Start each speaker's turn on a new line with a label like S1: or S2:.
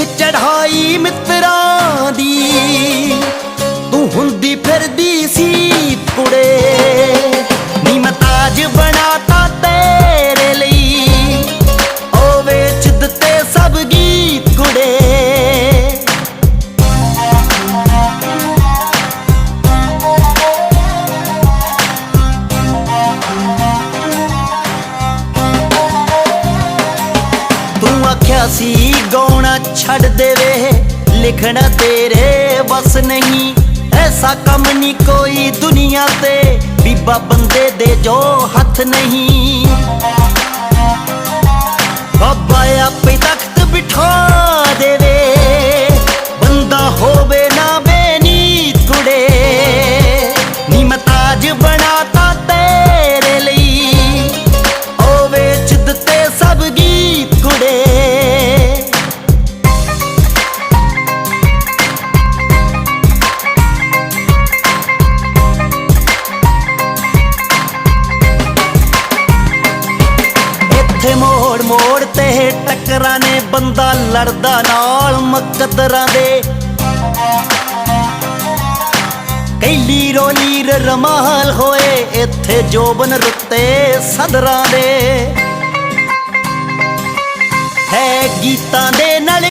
S1: It's high, mit ਆਖਿਆ ਸੀ, ਗਾਉਣਾ ਛੱਡ ਦੇਵੇ। ਲਿਖਣਾ ਤੇਰੇ ਬਸ ਨਹੀਂ। ਐਸਾ ਕੰਮ ਨਹੀਂ ਕੋਈ ਦੁਨੀਆ ਤੇ। ਬੀਬਾ ਬੰਦੇ ਦੇ ਜੋ ਹੱਥ ਨਹੀਂ। ਤੇ ਟੱਕਰਾਂ ਨੇ ਬੰਦਾ ਲੜਦਾ ਨਾਲ ਮਕਦਰਾਂ ਦੇ। ਕਈ ਲੀਰੋ ਲੀਰ ਰਮਾਲ ਹੋਏ ਇੱਥੇ ਜੋਬਨ ਰੁੱਤੇ ਸਦਰਾਂ ਦੇ। ਹੈ ਗੀਤਾਂ ਦੇ ਨਾਲ